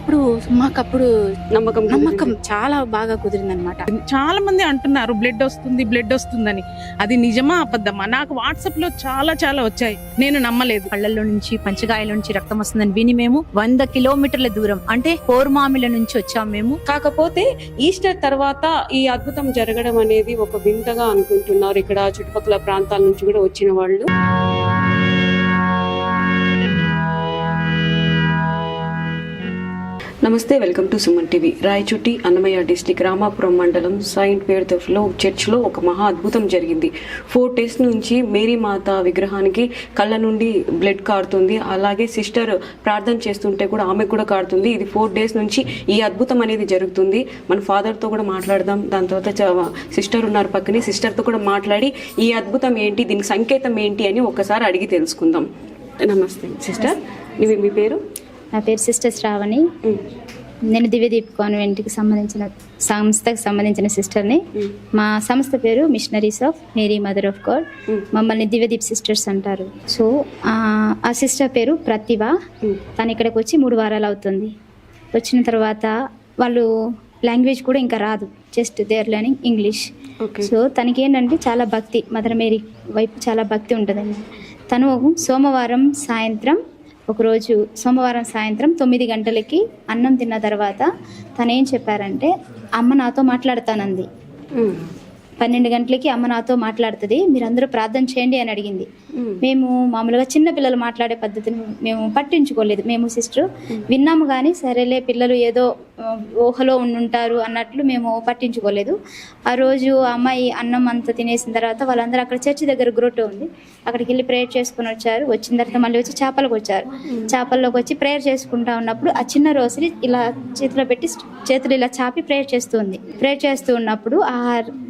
Bleed అయినప్పుడు మాకు అప్పుడు నమ్మకం నమ్మకం చాలా బాగా కుదిరింది అనమాట చాలా మంది అంటున్నారు బ్లడ్ వస్తుంది బ్లడ్ వస్తుందని. అది నిజమా అబద్ధమా? నాకు వాట్సాప్లో చాలా చాలా వచ్చాయి. నేను నమ్మలేదు. కళ్ళల్లో నుంచి పంచగాయల నుంచి రక్తం వస్తుందని విని మేము వంద కిలోమీటర్ల దూరం అంటే కోర్మామిల నుంచి వచ్చాం మేము. కాకపోతే ఈస్టర్ తర్వాత ఈ అద్భుతం జరగడం అనేది ఒక వింతగా అనుకుంటున్నారు. ఇక్కడ చుట్టుపక్కల ప్రాంతాల నుంచి కూడా వచ్చిన వాళ్ళు. నమస్తే welcome to Suman TV. Rayachoti Annamayya district Ramapuram మండలం సైంట్ పేరుతఫ్లో చర్చ్లో ఒక మహా అద్భుతం జరిగింది. ఫోర్ డేస్ నుంచి మేరీ మాత విగ్రహానికి కళ్ళ నుండి బ్లడ్ కారుతుంది. అలాగే సిస్టర్ ప్రార్థన చేస్తుంటే కూడా ఆమె కూడా కారుతుంది. ఇది ఫోర్ డేస్ నుంచి ఈ అద్భుతం అనేది జరుగుతుంది. మన ఫాదర్తో కూడా మాట్లాడదాం. దాని తర్వాత సిస్టర్ ఉన్నారు పక్కనే. సిస్టర్తో కూడా మాట్లాడి ఈ అద్భుతం ఏంటి దీనికి సంకేతం ఏంటి అని ఒకసారి అడిగి తెలుసుకుందాం. నమస్తే సిస్టర్. మీ పేరు? నా పేరు సిస్టర్ శ్రావణి. నేను దివ్యదీప్ కాన్వెంట్కి సంబంధించిన సంస్థకు సంబంధించిన సిస్టర్ని. మా సంస్థ పేరు missionaries of Mary mother of God. మమ్మల్ని దివ్యదీప్ సిస్టర్స్ అంటారు. సో ఆ, సిస్టర్ పేరు ప్రతిభ. తను ఇక్కడికి వచ్చి మూడు వారాలు అవుతుంది. వచ్చిన తర్వాత వాళ్ళు లాంగ్వేజ్ కూడా ఇంకా రాదు. Just they are learning English. So తనకి ఏంటంటే చాలా భక్తి. మదర్ మేరీ వైపు చాలా భక్తి ఉంటుందండి. తను సోమవారం సాయంత్రం ఒకరోజు సోమవారం సాయంత్రం తొమ్మిది గంటలకి అన్నం తిన్న తర్వాత తను ఏం చెప్పారంటే అమ్మ నాతో మాట్లాడతానంది. పన్నెండు గంటలకి అమ్మ నాతో మాట్లాడుతుంది మీరందరూ ప్రార్థన చేయండి అని అడిగింది. మేము మామూలుగా చిన్న పిల్లలు మాట్లాడే పద్ధతిని మేము పట్టించుకోలేదు. మేము సిస్టర్ విన్నాము కానీ సరేలే పిల్లలు ఏదో ఊహలో ఉండుంటారు అన్నట్లు మేము పట్టించుకోలేదు. ఆ రోజు ఆ అమ్మాయి అన్నం అంతా తినేసిన తర్వాత వాళ్ళందరూ అక్కడ చర్చి దగ్గర గ్రోటో ఉంది. అక్కడికి వెళ్ళి ప్రేయర్ చేసుకుని వచ్చారు. వచ్చిన తర్వాత మళ్ళీ వచ్చి చేపలకు వచ్చారు. చేపల్లోకి వచ్చి ప్రేయర్ చేసుకుంటా ఉన్నప్పుడు ఆ చిన్న రోజుని ఇలా చేతిలో పెట్టి చేతులు ఇలా చాపి ప్రేయర్ చేస్తుంది ప్రేయర్ చేస్తూ ఉన్నప్పుడు ఆ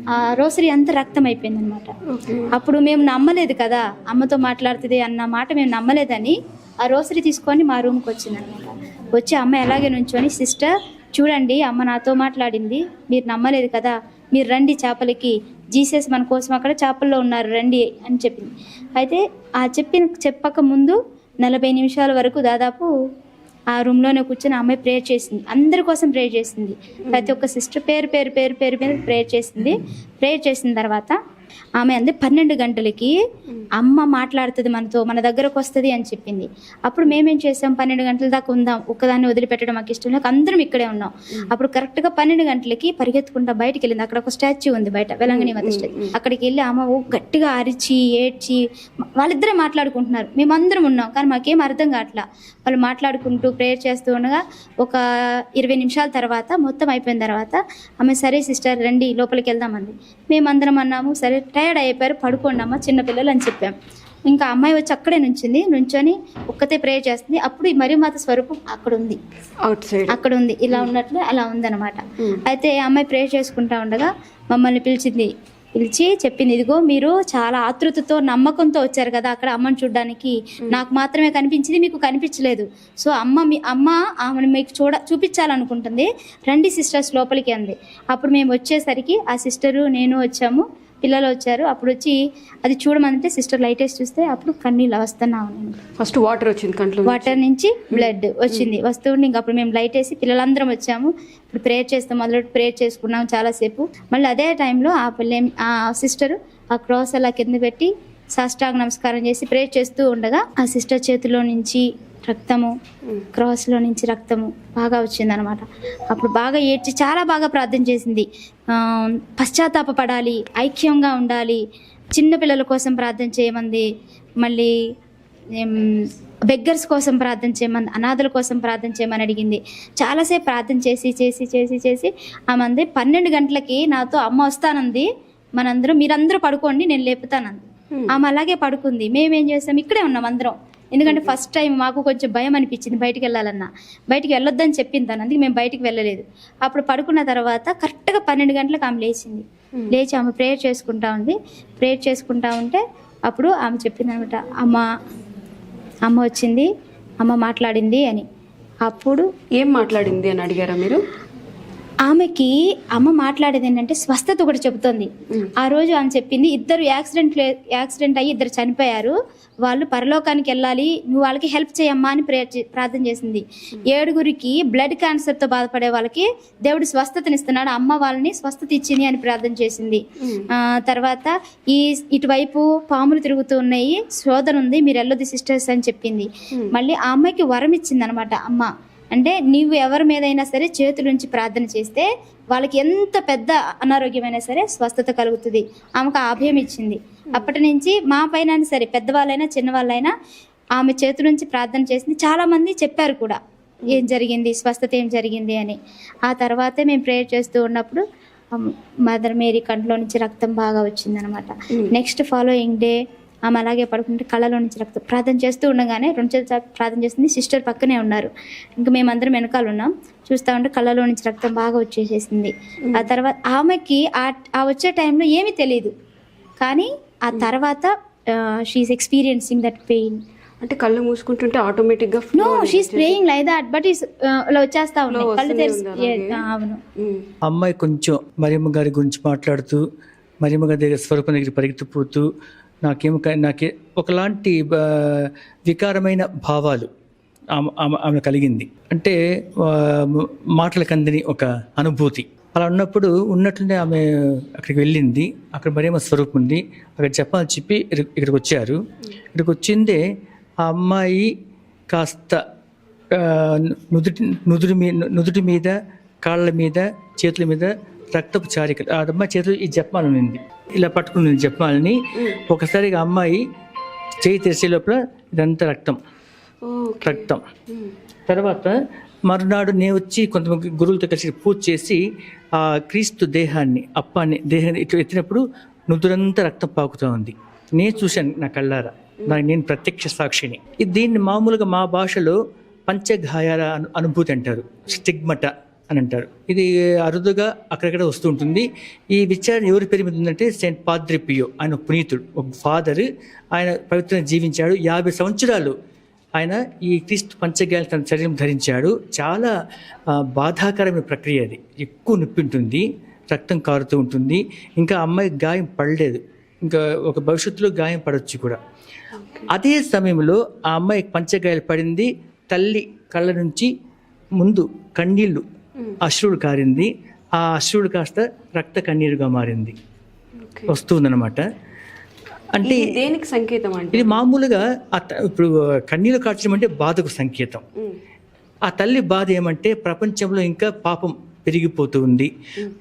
ఆ రోసరీ అంతా రక్తం అయిపోయింది అనమాట అప్పుడు మేము నమ్మలేదు కదా. అమ్మతో మాట్లాడుతుంది అన్న మాట మేము నమ్మలేదని ఆ రోసరీ తీసుకొని మా రూమ్కి వచ్చింది అనమాట వచ్చి అమ్మ ఎలాగే నుంచొని సిస్టర్ చూడండి అమ్మ నాతో మాట్లాడింది. మీరు నమ్మలేదు కదా? మీరు రండి చేపలకి. జీసస్ మన కోసం అక్కడ చేపల్లో ఉన్నారు రండి అని చెప్పింది. అయితే ఆ చెప్పిన చెప్పక ముందు నలభై నిమిషాల వరకు దాదాపు ఆ రూమ్లోనే కూర్చొని ఆ అమ్మాయి ప్రేయర్ చేసింది. అందరి కోసం ప్రేయర్ చేసింది. ప్రతి ఒక్క సిస్టర్ పేరు పేరు పేరు పేరు మీద ప్రేయర్ చేసింది. ప్రేయర్ చేసిన తర్వాత ఆమె అంది పన్నెండు గంటలకి అమ్మ మాట్లాడుతుంది మనతో మన దగ్గరకు వస్తుంది అని చెప్పింది. అప్పుడు మేమేం చేసాం? పన్నెండు గంటల దాకా ఉందాం ఒక్కదాన్ని వదిలిపెట్టడం మాకు ఇష్టం లేక అందరం ఇక్కడే ఉన్నాం. అప్పుడు కరెక్ట్గా పన్నెండు గంటలకి పరిగెత్తుకుంటా బయటికి వెళ్ళింది. అక్కడ ఒక స్టాచ్యూ ఉంది బయట వెలంగని మత స్టాచ్యూ అక్కడికి వెళ్ళి అమ్మ ఓ గట్టిగా అరిచి ఏడ్చి వాళ్ళిద్దరే మాట్లాడుకుంటున్నారు. మేమందరం ఉన్నాం కానీ మాకేం అర్థం కావట్లా. వాళ్ళు మాట్లాడుకుంటూ ప్రేయర్ చేస్తూ ఉండగా ఒక ఇరవై నిమిషాల తర్వాత మొత్తం అయిపోయిన తర్వాత ఆమె సరే సిస్టర్ రండి లోపలికి వెళ్దామంది. మేమందరం అన్నాము సరే టైర్డ్ అయిపోయారు పడుకోండి అమ్మ చిన్నపిల్లలు అని చెప్పాం. ఇంకా అమ్మాయి వచ్చి అక్కడే నుంచింది నుంచొని ఒక్కతే ప్రేయర్ చేస్తుంది. అప్పుడు ఈ మరి మాత స్వరూపం అక్కడ ఉంది అవుట్ సైడ్ అక్కడ ఉంది ఇలా ఉన్నట్లు అలా ఉందన్నమాట. అయితే ఆ అమ్మాయి ప్రేయర్ చేసుకుంటా ఉండగా మమ్మల్ని పిలిచింది పిలిచి చెప్పింది ఇదిగో మీరు చాలా ఆతృతతో నమ్మకంతో వచ్చారు కదా అక్కడ అమ్మని చూడడానికి. నాకు మాత్రమే కనిపించింది మీకు కనిపించలేదు. సో అమ్మ మీ అమ్మ ఆమెను మీకు చూడ చూపించాలనుకుంటుంది. రండి సిస్టర్స్ లోపలికి అంది. అప్పుడు మేము వచ్చేసరికి ఆ సిస్టరు నేను వచ్చాము. పిల్లలు వచ్చారు. అప్పుడు వచ్చి అది చూడమంటే సిస్టర్ లైట్ వేసి చూస్తే అప్పుడు కన్నీళ్ళు వస్తున్నావు నేను. ఫస్ట్ వాటర్ వచ్చింది కంట్లో వాటర్ నుంచి బ్లడ్ వచ్చింది. వస్తుండే ఇంకా అప్పుడు మేము లైట్ వేసి పిల్లలందరం వచ్చాము. ఇప్పుడు ప్రేయర్ చేస్తాం. మొదలు ప్రేయర్ చేసుకున్నాం చాలాసేపు. మళ్ళీ అదే టైంలో ఆ పిల్ల ఆ సిస్టర్ ఆ క్రాస్ అలా కింద పెట్టి సాష్టాంగ నమస్కారం చేసి ప్రేయర్ చేస్తూ ఉండగా ఆ సిస్టర్ చేతిలో నుంచి రక్తము క్రాస్లో నుంచి రక్తము బాగా వచ్చిందనమాట అప్పుడు బాగా ఏడ్చి చాలా బాగా ప్రార్థన చేసింది. ఆ, పశ్చాత్తాపపడాలి ఐక్యంగా ఉండాలి చిన్న పిల్లల కోసం ప్రార్థన చేయమంది మళ్ళీ బెగ్గర్స్ కోసం ప్రార్థన చేయమని అనాథల కోసం ప్రార్థన చేయమని అడిగింది. చాలాసేపు ప్రార్థన చేసి చేసి చేసి చేసి ఆమె అంది పన్నెండు గంటలకి నాతో అమ్మ వస్తానంది మనందరం మీరందరూ పడుకోండి నేను లేపుతానంది. ఆమె అలాగే పడుకుంది. మేమేం చేసాం? ఇక్కడే ఉన్నాం అందరం. ఎందుకంటే ఫస్ట్ టైం మాకు కొంచెం భయం అనిపించింది బయటికి వెళ్ళాలన్నా. బయటికి వెళ్ళొద్దని చెప్పింది తను అందుకే మేము బయటికి వెళ్ళలేదు. అప్పుడు పడుకున్న తర్వాత కరెక్ట్గా పన్నెండు గంటలకు ఆమె లేచింది. లేచి ఆమె ప్రేయర్ చేసుకుంటా ఉంది. ప్రేయర్ చేసుకుంటా ఉంటే అప్పుడు ఆమె చెప్పింది అనమాట అమ్మ అమ్మ వచ్చింది అమ్మ మాట్లాడింది అని. అప్పుడు ఏం మాట్లాడింది అని అడిగారా మీరు? ఆమెకి అమ్మ మాట్లాడేది ఏంటంటే స్వస్థత ఒకటి చెబుతోంది. ఆ రోజు ఆమె చెప్పింది ఇద్దరు యాక్సిడెంట్ యాక్సిడెంట్ అయ్యి ఇద్దరు చనిపోయారు. వాళ్ళు పరలోకానికి వెళ్ళాలి నువ్వు వాళ్ళకి హెల్ప్ చేయమ్మా అని ప్రేయర్ ప్రార్థన చేసింది. ఏడుగురికి బ్లడ్ క్యాన్సర్తో బాధపడే వాళ్ళకి దేవుడు స్వస్థతనిస్తున్నాడు అమ్మ వాళ్ళని స్వస్థత ఇచ్చింది అని ప్రార్థన చేసింది. ఆ, తర్వాత ఈ ఇటువైపు పాములు తిరుగుతూ ఉన్నాయి శోధన ఉంది మీరు వెళ్ళొద్దు సిస్టర్స్ అని చెప్పింది. మళ్ళీ ఆ అమ్మాయికి వరం ఇచ్చింది అనమాట అమ్మ. అంటే నీవు ఎవరి మీదైనా సరే చేతుల నుంచి ప్రార్థన చేస్తే వాళ్ళకి ఎంత పెద్ద అనారోగ్యమైనా సరే స్వస్థత కలుగుతుంది. ఆమెకు ఆ అభయం ఇచ్చింది. అప్పటి నుంచి మా పైన సరే పెద్దవాళ్ళైనా చిన్నవాళ్ళైనా ఆమె చేతుల నుంచి ప్రార్థన చేసింది. చాలా మంది చెప్పారు కూడా ఏం జరిగింది స్వస్థత ఏం జరిగింది అని. ఆ తర్వాతే మేము ప్రేయర్ చేస్తూ ఉన్నప్పుడు మదర్ మేరీ కంట్లో నుంచి రక్తం బాగా వచ్చిందనమాట. నెక్స్ట్ ఫాలోయింగ్ డే ఆమె అలాగే పడుకుంటే కళ్ళలో నుంచి రక్తం ప్రార్థన చేస్తూ ఉండగానే రెండు చేతులు ప్రార్థన చేస్తుంది సిస్టర్ పక్కనే ఉన్నారు. ఇంకా మేమందరం వెనకాల ఉన్నాం. చూస్తా ఉంటే కళ్ళలో నుంచి రక్తం బాగా వచ్చేసేసింది. ఆ తర్వాత ఆమెకి ఆ వచ్చే టైంలో ఏమీ తెలియదు కానీ ఆ తర్వాత షీఈస్ ఎక్స్పీరియన్సింగ్ దట్ పెయిన్ అంటే కళ్ళు మూసుకుంటుంటే ఆటోమేటిక్గా no she's praying like that but is ఇలా వచ్చేస్తా ఉన్నాయి. కళ్ళు తెరిచి అవును. అమ్మాయి కొంచెం మరియమ్మ గారి గురించి మాట్లాడుతూ మరియమ్మ గారి దగ్గర స్వరూపం దగ్గర పరిగెత్తిపోతూ నాకేమో క- నాకే ఒకలాంటి వికారమైన భావాలు ఆమె ఆమె- ఆమె కలిగింది. అంటే ఆ, మాటలకు అందని ఒక అనుభూతి. అలా ఉన్నప్పుడు ఉన్నట్లునే ఆమె అక్కడికి వెళ్ళింది. అక్కడ మరియమ్మ స్వరూపం ఉంది. అక్కడ చెప్పాలని చెప్పి ఇక్కడికి వచ్చారు. ఇక్కడికి వచ్చిందే ఆ అమ్మాయి కాస్త నుదుటి నుదుటి మీద నుదుటి మీద కాళ్ళ మీద చేతుల మీద రక్తపు చారికలు. ఆ అమ్మాయి చేతులు ఈ జపమాల ఉంది. ఇలా పట్టుకుని జపమాలని ఒకసారిగా అమ్మాయి చేయి తెరిచే లోపల ఇదంతా రక్తం. రక్తం తర్వాత మరునాడు నేను వచ్చి కొంతమంది గురువులతో కలిసి పూజ చేసి ఆ క్రీస్తు దేహాన్ని అప్పాన్ని దేహాన్ని ఇట్లా ఎత్తినప్పుడు నుదురంతా రక్తం పాకుతూ ఉంది. నేను చూశాను నా కళ్ళారా. దానికి నేను ప్రత్యక్ష సాక్షిని. ఇది దీన్ని మామూలుగా మా భాషలో పంచగాయాల అను అనుభూతి అంటారు. స్టిగ్మట అని అంటారు. ఇది అరుదుగా అక్కడక్కడ వస్తూ ఉంటుంది. ఈ విచారణ ఎవరి పేరు మీద ఉందంటే సెయింట్ పాద్రిపియో ఆయన పునీతుడు ఒక ఫాదర్. ఆయన పవిత్రంగా జీవించాడు. యాభై సంవత్సరాలు ఆయన ఈ క్రీస్తు పంచగాయాలు తన శరీరం ధరించాడు. చాలా బాధాకరమైన ప్రక్రియ అది. ఎక్కువ నొప్పి ఉంటుంది రక్తం కారుతూ ఉంటుంది. ఇంకా అమ్మాయి గాయం పడలేదు. ఇంకా ఒక భవిష్యత్తులో గాయం పడవచ్చు కూడా. అదే సమయంలో ఆ అమ్మాయి పంచగాయాలు పడింది. తల్లి కళ్ళ నుంచి ముందు కన్నీళ్ళు అశ్రుడు కారింది. ఆ అశ్రుడు కాస్త రక్త కన్నీరుగా మారింది. వస్తుందన్నమాట. అంటే దేనికి సంకేతం అంటే? ఇది మామూలుగా ఇప్పుడు కన్నీరు కార్చడం అంటే బాధకు సంకేతం. ఆ తల్లి బాధ ఏమంటే ప్రపంచంలో ఇంకా పాపం పెరిగిపోతూ ఉంది.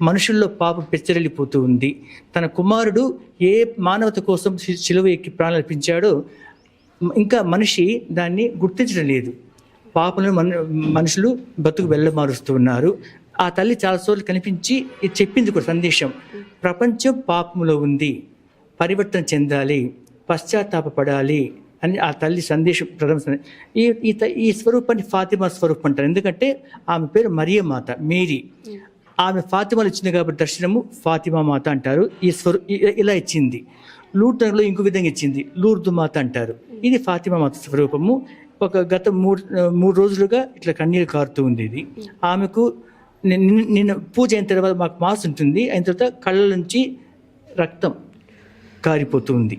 మనుషుల్లో పాపం పెచ్చరిల్లిపోతూ ఉంది. తన కుమారుడు ఏ మానవత కోసం శిలువ ఎక్కి ప్రాణాలు అర్పించాడో ఇంకా మనిషి దాన్ని గుర్తించడం లేదు. పాపలను మన మనుషులు బతుకు వెళ్ళమారుస్తూ ఉన్నారు. ఆ తల్లి చాలా చోట్ల కనిపించి ఇది చెప్పింది కూడా సందేశం. ప్రపంచం పాపములో ఉంది. పరివర్తన చెందాలి పశ్చాత్తాపపడాలి అని ఆ తల్లి సందేశం ప్రథమ ఈ ఈ త- ఈ స్వరూపాన్ని ఫాతిమా స్వరూపం అంటారు. ఎందుకంటే ఆమె పేరు మరియమాత మేరీ. ఆమె ఫాతిమాలు ఇచ్చింది కాబట్టి దర్శనము ఫాతిమా మాత అంటారు. ఈ స్వరూ ఇలా ఇచ్చింది. లూటర్లో ఇంకో విధంగా ఇచ్చింది. లూర్దు మాత అంటారు. ఇది ఫాతిమా మాత స్వరూపము. ఒక గత మూడు మూడు రోజులుగా ఇట్లా కన్నీరు కారుతూ ఉంది ఇది ఆమెకు నిన్న పూజ అయిన తర్వాత మాకు మాస్ ఉంటుంది. అయిన తర్వాత కళ్ళ నుంచి రక్తం కారిపోతుంది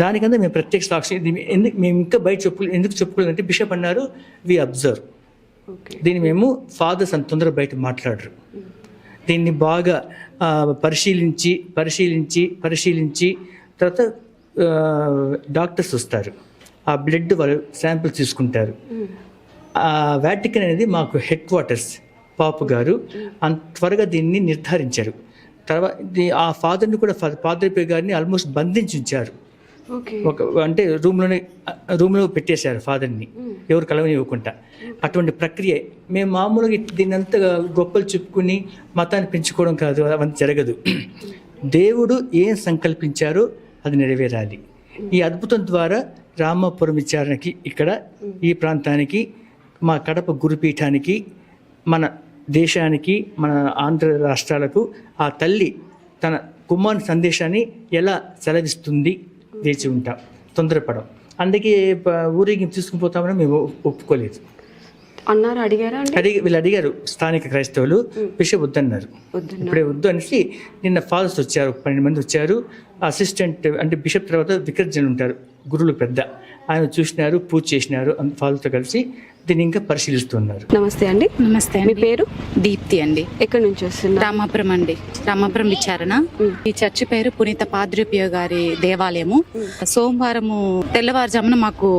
దానికంతా మేము ప్రత్యక్ష సాక్షి. ఎందుకు మేము ఇంకా బయట చెప్పుకో ఎందుకు చెప్పుకోలేదంటే బిషప్ అన్నారు వి అబ్జర్వ్ దీన్ని మేము ఫాదర్స్ అంత తొందరగా బయట మాట్లాడరు. దీన్ని బాగా పరిశీలించి పరిశీలించి పరిశీలించి తర్వాత డాక్టర్స్ వస్తారు. ఆ బ్లడ్ వాళ్ళు శాంపిల్స్ తీసుకుంటారు. ఆ వాటికన్ అనేది మాకు హెడ్ క్వార్టర్స్. పాపు గారు అంత త్వరగా దీన్ని నిర్ధారించారు. తర్వాత ఆ ఫాదర్ని కూడా ఫాదర్ గారిని ఆల్మోస్ట్ బంధించి ఉంచారు ఒక అంటే రూమ్లోనే రూమ్లో పెట్టేశారు ఫాదర్ని. ఎవరు కలవని ఇవ్వకుండా అటువంటి ప్రక్రియ మేము మామూలుగా ఇట్- దీన్ని అంతా గొప్పలు చెప్పుకుని మతాన్ని పెంచుకోవడం కాదు అవంతా జరగదు. దేవుడు ఏం సంకల్పించారో అది నెరవేరాలి. ఈ అద్భుతం ద్వారా రామాపురం విచారణకి ఇక్కడ ఈ ప్రాంతానికి మా కడప గురుపీఠానికి మన దేశానికి మన ఆంధ్ర రాష్ట్రాలకు ఆ తల్లి తన కుమారుని సందేశాన్ని ఎలా సెలవిస్తుంది వేచి ఉంటాం. తొందరపడం అందుకే ఊరేగింపు తీసుకుని పోతామని మేము ఒప్పుకోలేదు. అన్నారు అడిగారా అడిగి వీళ్ళు అడిగారు స్థానిక క్రైస్తవులు బిషప్ వద్దన్నారు. ఇప్పుడే వద్దు అనేసి నిన్న ఫాదర్స్ వచ్చారు పన్నెండు మంది వచ్చారు. అసిస్టెంట్ అంటే బిషప్ తర్వాత వికర్జన్ ఉంటారు గురువులు పెద్ద. ఆయన చూసినారు పూజ చేసినారు ఫాదర్తో కలిసి దీన్ని ఇంకా పరిశీలిస్తున్నారు. నమస్తే అండి. నమస్తే మీ అండి పేరు? దీప్తి అండి. ఎక్కడి నుంచి వస్తున్నారు? రామాపురం అండి. రామాపురం విచారణ. ఈ చర్చి పేరు పునీత పాద్రిపియ గారి దేవాలయము. సోమవారము తెల్లవారుజామున మాకు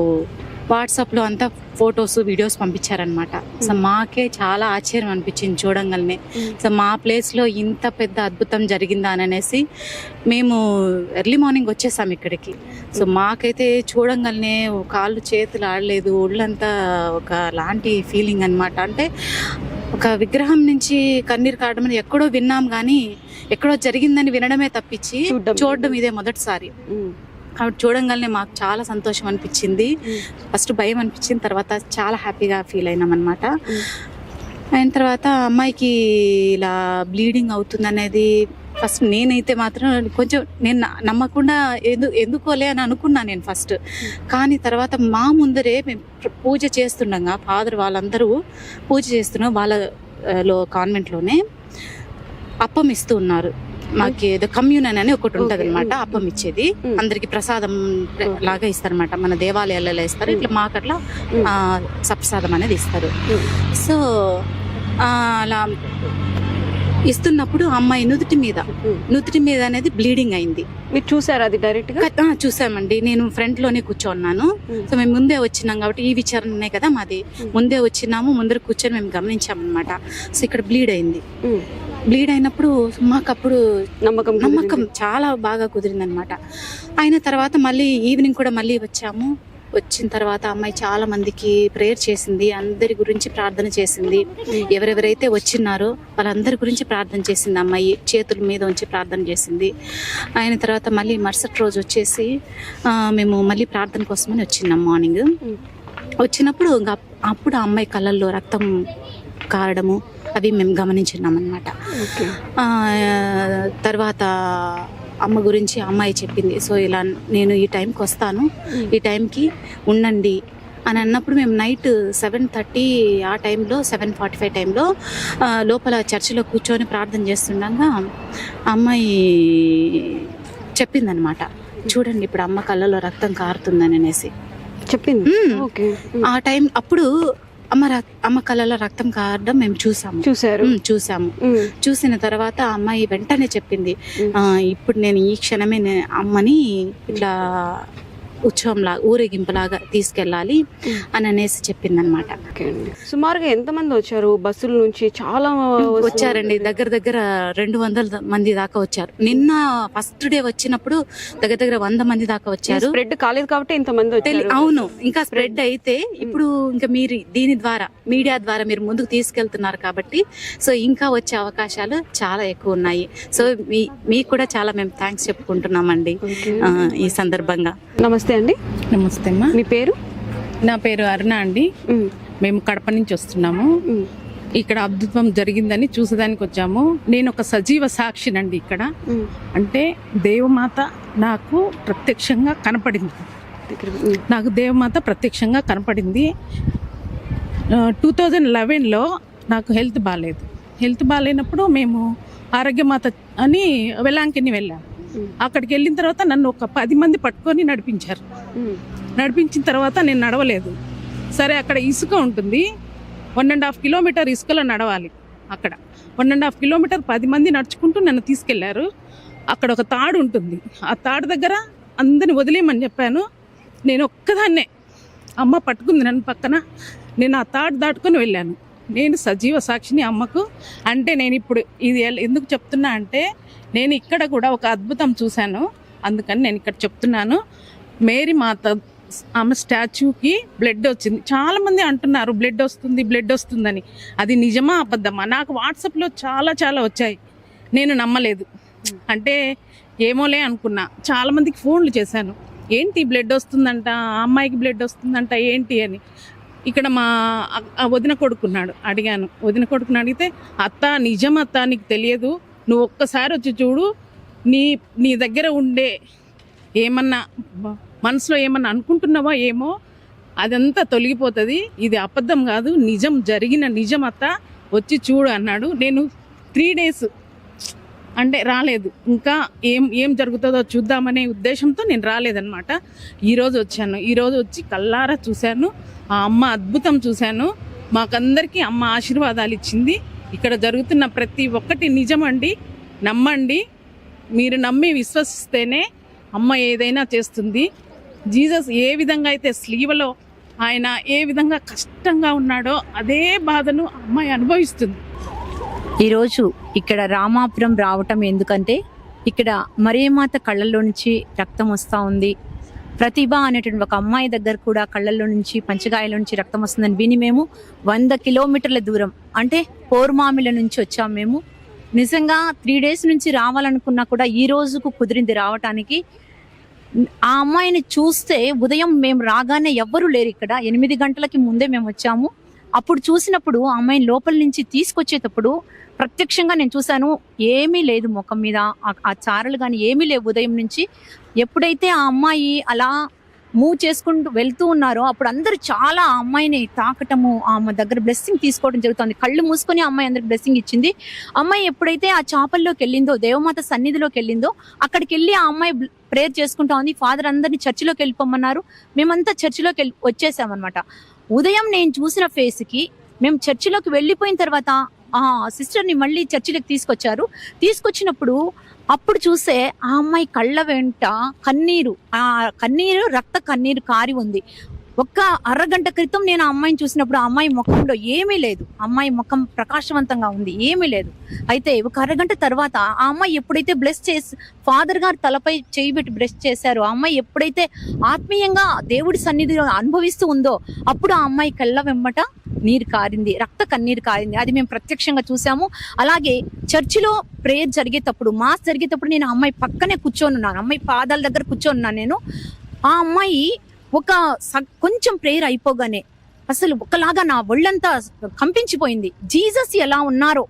వాట్సాప్లో అంతా ఫొటోస్ వీడియోస్ పంపించారనమాట సో మాకే చాలా ఆశ్చర్యం అనిపించింది చూడంగానే. సో మా ప్లేస్లో ఇంత పెద్ద అద్భుతం జరిగిందా అని అనేసి మేము ఎర్లీ మార్నింగ్ వచ్చేసాం ఇక్కడికి. సో మాకైతే చూడంగానే కాళ్ళు చేతులు ఆడలేదు ఒళ్ళంతా ఒక లాంటి ఫీలింగ్ అన్నమాట. అంటే ఒక విగ్రహం నుంచి కన్నీరు కావడం ఎక్కడో విన్నాం కానీ ఎక్కడో జరిగిందని వినడమే తప్పించి. చూడడం ఇదే మొదటిసారి. కాబట్టి చూడంగానే మాకు చాలా సంతోషం అనిపించింది. ఫస్ట్ భయం అనిపించింది తర్వాత చాలా హ్యాపీగా ఫీల్ అయినాం అనమాట అయిన తర్వాత అమ్మాయికి ఇలా బ్లీడింగ్ అవుతుంది అనేది ఫస్ట్ నేనైతే మాత్రం కొంచెం నేను నమ్మకుండా ఎందు ఎందుకోలే అని అనుకున్నా నేను ఫస్ట్. కానీ తర్వాత మా ముందరే మేము పూజ చేస్తుండగా ఫాదర్ వాళ్ళందరూ పూజ చేస్తున్నాం వాళ్ళ ఆ, లో కాన్వెంట్లోనే అప్పం ఇస్తూ ఉన్నారు. మాకు ఏదో కమ్యూనన్ అని ఒకటి ఉంటది అనమాట. అప్పం ఇచ్చేది. అందరికి ప్రసాదం లాగా ఇస్తారన్నమాట మన దేవాలయాలలో ఇస్తారు ఇట్లా మాకు అట్లా సప్రసాదం అనేది ఇస్తారు. సో అలా ఇస్తున్నప్పుడు అమ్మాయి నుదుటి మీద. నుదుటి మీద అనేది బ్లీడింగ్ అయింది. మీరు చూసారా అది డైరెక్ట్గా? చూసామండి. నేను ఫ్రంట్లోనే కూర్చోన్నాను. సో మేము ముందే వచ్చినాం కాబట్టి ఈ విచారణనే కదా మాది. ముందే వచ్చినాము ముందర కూర్చొని మేము గమనించామన్నమాట. సో ఇక్కడ బ్లీడ్ అయింది. బ్లీడ్ అయినప్పుడు మాకు అప్పుడు నమ్మకం నమ్మకం. చాలా బాగా కుదిరింది అనమాట అయిన తర్వాత మళ్ళీ ఈవినింగ్ కూడా మళ్ళీ వచ్చాము. వచ్చిన తర్వాత అమ్మాయి చాలా మందికి ప్రేయర్ చేసింది అందరి గురించి ప్రార్థన చేసింది. ఎవరెవరైతే వచ్చినారో వాళ్ళందరి గురించి ప్రార్థన చేసింది అమ్మాయి చేతుల మీద ఉంచి ప్రార్థన చేసింది. అయిన తర్వాత మళ్ళీ మరుసటి రోజు వచ్చేసి మేము మళ్ళీ ప్రార్థన కోసమని వచ్చినాం మార్నింగ్ వచ్చినప్పుడు అప్పుడు ఆ అమ్మాయి కళ్ళల్లో రక్తం కారడము అవి మేము గమనించున్నాం అనమాట తర్వాత అమ్మ గురించి అమ్మాయి చెప్పింది. సో ఇలా నేను ఈ టైంకి వస్తాను. ఈ టైంకి ఉండండి అని అన్నప్పుడు మేము నైట్ సెవెన్ థర్టీ ఆ టైంలో సెవెన్ ఫార్టీ ఫైవ్ టైంలో లోపల చర్చిలో కూర్చొని ప్రార్థన చేస్తుండగా అమ్మాయి చెప్పిందనమాట చూడండి ఇప్పుడు అమ్మ కళ్ళలో రక్తం కారుతుందని అనేసి. చెప్పింది? ఆ టైం అప్పుడు అమ్మ రక్- అమ్మ కళ్ళలో రక్తం కారడం మేము చూసాము. చూసారు చూసాము. చూసిన తర్వాత అమ్మాయి వెంటనే చెప్పింది ఇప్పుడు నేను ఈ క్షణమే అమ్మని ఇట్లా ఉత్సవంలా ఊరేగింపులాగా తీసుకెళ్ళాలి. అని అనేసి చెప్పిందనమాట ఓకే అండి. సుమారుగా ఎంత మంది వచ్చారు? బస్సుల నుంచి చాలా వచ్చారండి. దగ్గర దగ్గర రెండు వందల మంది దాకా వచ్చారు. నిన్న ఫస్ట్ డే వచ్చినప్పుడు దగ్గర దగ్గర వంద మంది దాకా వచ్చారు. స్ప్రెడ్ కాలేదు కాబట్టి ఇంత మంది తెలి- వచ్చారు. అవును. ఇంకా స్ప్రెడ్ అయితే ఇప్పుడు ఇంకా మీరు దీని ద్వారా మీడియా ద్వారా మీరు ముందుకు తీసుకెళ్తున్నారు కాబట్టి సో ఇంకా వచ్చే అవకాశాలు చాలా ఎక్కువ ఉన్నాయి. సో మీ మీకు కూడా చాలా మేము థ్యాంక్స్ చెప్పుకుంటున్నామండి ఈ సందర్భంగా. నమస్తే. అండి నమస్తే అమ్మా మీ పేరు నా పేరు అరుణ అండి. మేము కడప నుంచి వస్తున్నాము. ఇక్కడ అద్భుతం జరిగిందని చూసేదానికి వచ్చాము నేను ఒక సజీవ సాక్షినండి ఇక్కడ. అంటే దేవమాత నాకు ప్రత్యక్షంగా కనపడింది. నాకు దేవమాత ప్రత్యక్షంగా కనపడింది టూ థౌజండ్ లెవెన్లో నాకు హెల్త్ బాగాలేదు హెల్త్ బాగాలేనప్పుడు మేము ఆరోగ్యమాత అని వెలాంకిని వెళ్ళాము. అక్కడికి వెళ్ళిన తర్వాత నన్ను ఒక పది మంది పట్టుకొని నడిపించారు. నడిపించిన తర్వాత నేను నడవలేదు. సరే అక్కడ ఇసుక ఉంటుంది. వన్ అండ్ హాఫ్ కిలోమీటర్ ఇసుకలో నడవాలి అక్కడ. వన్ అండ్ హాఫ్ కిలోమీటర్ పది మంది నడుచుకుంటూ నన్ను తీసుకెళ్ళారు. అక్కడ ఒక తాడు ఉంటుంది. ఆ తాడు దగ్గర అందరిని వదిలేయమని చెప్పాను. నేను ఒక్కదాన్నే. అమ్మ పట్టుకుంది నన్ను పక్కన. నేను ఆ తాడు దాటుకొని వెళ్ళాను. నేను సజీవ సాక్షిని అమ్మకు. అంటే నేను ఇప్పుడు ఇది ఎందుకు చెప్తున్నా అంటే నేను ఇక్కడ కూడా ఒక అద్భుతం చూశాను. అందుకని నేను ఇక్కడ చెప్తున్నాను. మేరీ మాత ఆమె స్టాచ్యూకి బ్లడ్ వచ్చింది. చాలామంది అంటున్నారు బ్లడ్ వస్తుంది బ్లడ్ వస్తుందని. అది నిజమా అబద్ధమా? నాకు వాట్సాప్లో చాలా చాలా వచ్చాయి. నేను నమ్మలేదు. అంటే ఏమోలే అనుకున్నా. చాలామందికి ఫోన్లు చేశాను. ఏంటి బ్లడ్ వస్తుందంట? ఆ అమ్మాయికి బ్లడ్ వస్తుందంట? ఏంటి? అని. ఇక్కడ మా వదిన కొడుకున్నాడు. అడిగాను. వదిన కొడుకుని అడిగితే అత్త నిజం అత్త? నీకు తెలియదు. నువ్వు ఒక్కసారి వచ్చి చూడు నీ నీ దగ్గర ఉండే ఏమన్నా మనసులో ఏమన్నా అనుకుంటున్నావో ఏమో అదంతా తొలగిపోతుంది. ఇది అబద్ధం కాదు నిజం జరిగిన నిజం అత్త వచ్చి చూడు అన్నాడు. నేను త్రీ డేస్ అంటే రాలేదు. ఇంకా ఏం ఏం జరుగుతుందో చూద్దామనే ఉద్దేశంతో నేను రాలేదన్నమాట. ఈరోజు వచ్చాను. ఈరోజు వచ్చి కల్లారా చూశాను. ఆ అమ్మ అద్భుతం చూశాను. మాకందరికీ అమ్మ ఆశీర్వాదాలు ఇచ్చింది. ఇక్కడ జరుగుతున్న ప్రతి ఒక్కటి నిజమండి నమ్మండి. మీరు నమ్మి విశ్వసిస్తేనే అమ్మ ఏదైనా చేస్తుంది. జీసస్ ఏ విధంగా అయితే స్లీవలో ఆయన ఏ విధంగా కష్టంగా ఉన్నాడో అదే బాధను అమ్మాయి అనుభవిస్తుంది. ఈరోజు ఇక్కడ రామాపురం రావటం ఎందుకంటే ఇక్కడ మరేమాత కళ్ళల్లో నుంచి రక్తం వస్తూ ఉంది. ప్రతిభ అనేటువంటి ఒక అమ్మాయి దగ్గర కూడా కళ్ళల్లో నుంచి పంచగాయల నుంచి రక్తం వస్తుందని విని మేము వంద కిలోమీటర్ల దూరం అంటే పోర్మామిల నుంచి వచ్చాము మేము. నిజంగా త్రీ డేస్ నుంచి రావాలనుకున్నా కూడా ఈ రోజుకు కుదిరింది రావటానికి. ఆ అమ్మాయిని చూస్తే ఉదయం మేము రాగానే ఎవ్వరూ లేరు ఇక్కడ. ఎనిమిది గంటలకి ముందే మేము వచ్చాము. అప్పుడు చూసినప్పుడు ఆ అమ్మాయిని లోపల నుంచి తీసుకొచ్చేటప్పుడు ప్రత్యక్షంగా నేను చూశాను ఏమీ లేదు ముఖం మీద. ఆ చారలు కానీ ఏమీ లేవు ఉదయం నుంచి. ఎప్పుడైతే ఆ అమ్మాయి అలా మూవ్ చేసుకుంటూ వెళ్తూ ఉన్నారో అప్పుడు అందరూ చాలా ఆ అమ్మాయిని తాకటము ఆమె దగ్గర బ్లెస్సింగ్ తీసుకోవడం జరుగుతుంది. కళ్ళు మూసుకొని అమ్మాయి అందరికి బ్లెస్సింగ్ ఇచ్చింది. అమ్మాయి ఎప్పుడైతే ఆ చాపల్లోకి వెళ్ళిందో దేవమాత సన్నిధిలోకి వెళ్ళిందో అక్కడికి వెళ్ళి ఆ అమ్మాయి ప్రేయర్ చేసుకుంటా ఉంది. ఫాదర్ అందరినీ చర్చిలోకి వెళ్ళిపోమన్నారు. మేమంతా చర్చిలోకి వెళ్ళి వచ్చేసామన్నమాట. ఉదయం నేను చూసిన ఫేస్కి మేము చర్చిలోకి వెళ్ళిపోయిన తర్వాత ఆ సిస్టర్ని మళ్ళీ చర్చిలోకి తీసుకొచ్చారు. తీసుకొచ్చినప్పుడు అప్పుడు చూసే ఆ అమ్మాయి కళ్ళ వెంట కన్నీరు ఆ కన్నీరు రక్త కన్నీరు కారి ఉంది. ఒక్క అరగంట క్రితం నేను ఆ అమ్మాయిని చూసినప్పుడు ఆ అమ్మాయి ముఖంలో ఏమీ లేదు. అమ్మాయి ముఖం ప్రకాశవంతంగా ఉంది ఏమీ లేదు. అయితే ఒక అరగంట తర్వాత ఆ అమ్మాయి ఎప్పుడైతే బ్లెస్ చేసి ఫాదర్ గారు తలపై చేయి పెట్టి బ్లెస్ చేశారో ఆ అమ్మాయి ఎప్పుడైతే ఆత్మీయంగా దేవుడి సన్నిధిలో అనుభవిస్తూ ఉందో అప్పుడు ఆ అమ్మాయి కళ్ళ వెంబట నీరు కారింది రక్త కన్నీరు కారింది. అది మేము ప్రత్యక్షంగా చూసాము అలాగే చర్చిలో ప్రేయర్ జరిగేటప్పుడు మాస్ జరిగేటప్పుడు నేను అమ్మాయి పక్కనే కూర్చొని ఉన్నాను. అమ్మాయి పాదాల దగ్గర కూర్చొని ఉన్నాను నేను. ఆ అమ్మాయి ఒక స- కొంచెం ప్రేయర్ అయిపోగానే అసలు ఒకలాగా నా ఒళ్ళంతా కంపించిపోయింది. జీసస్ ఎలా ఉన్నారో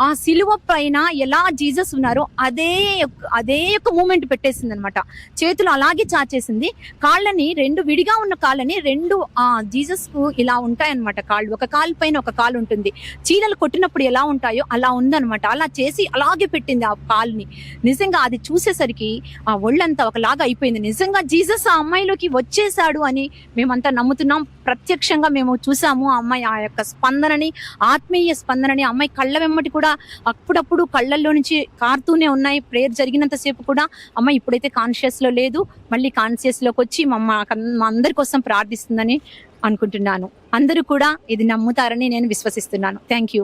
ఆ సిలువ పైన ఎలా జీసస్ ఉన్నారో అదే అదే యొక్క మూమెంట్ పెట్టేసింది అనమాట చేతులు అలాగే చాచేసింది. కాళ్ళని రెండు విడిగా ఉన్న కాళ్ళని రెండు ఆ జీసస్కు ఇలా ఉంటాయన్నమాట కాళ్ళు. ఒక కాలు పైన ఒక కాలు ఉంటుంది. చీలలు కొట్టినప్పుడు ఎలా ఉంటాయో అలా ఉందన్నమాట. అలా చేసి అలాగే పెట్టింది ఆ కాలుని. నిజంగా అది చూసేసరికి ఆ ఒళ్ళంతా ఒకలాగా అయిపోయింది. నిజంగా జీసస్ ఆ అమ్మాయిలోకి వచ్చేసాడు అని మేమంతా నమ్ముతున్నాం. ప్రత్యక్షంగా మేము చూసాము ఆ అమ్మాయి ఆ యొక్క స్పందనని ఆత్మీయ స్పందనని. ఆ అమ్మాయి కళ్ళ వెమ్మటి కూడా అప్పుడప్పుడు కళ్ళల్లో నుంచి కారుతూనే ఉన్నాయి. ప్రేయర్ జరిగినంతసేపు కూడా అమ్మాయి ఇప్పుడైతే కాన్షియస్లో లేదు. మళ్ళీ కాన్షియస్లోకి వచ్చి మమ్మ మా అందరి కోసం ప్రార్థిస్తుందని అనుకుంటున్నాను. అందరూ కూడా ఇది నమ్ముతారని నేను విశ్వసిస్తున్నాను. థ్యాంక్ యూ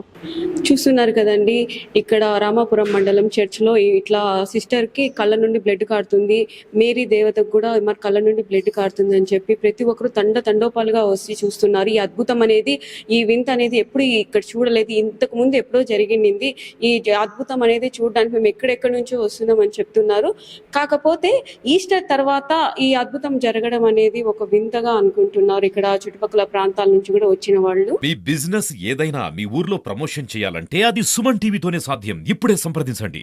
చూస్తున్నారు కదండి ఇక్కడ రామాపురం మండలం చర్చ్లో ఇట్లా సిస్టర్కి కళ్ళ నుండి బ్లడ్ కారుతుంది. మేరీ దేవతకు కూడా మరి కళ్ళ నుండి బ్లడ్ కారుతుంది అని చెప్పి ప్రతి ఒక్కరు తండ తండోపాలుగా వచ్చి చూస్తున్నారు. ఈ అద్భుతం అనేది ఈ వింత అనేది ఎప్పుడు ఇక్కడ చూడలేదు. ఇంతకు ముందు ఎప్పుడో జరిగింది. ఈ అద్భుతం అనేది చూడడానికి మేము ఎక్కడెక్కడి నుంచో వస్తున్నామని చెప్తున్నారు. కాకపోతే ఈస్టర్ తర్వాత ఈ అద్భుతం జరగడం అనేది ఒక వింతగా అనుకుంటున్నారు. ఇక్కడ చుట్టుపక్కల ప్రాంతాల నుంచి కూడా వచ్చిన వాళ్ళు. మీ బిజినెస్ ఏదైనా మీ ఊర్లో ప్రమోషన్ చేయాలంటే అది సుమన్ టీవీతోనే సాధ్యం. ఇప్పుడే సంప్రదించండి.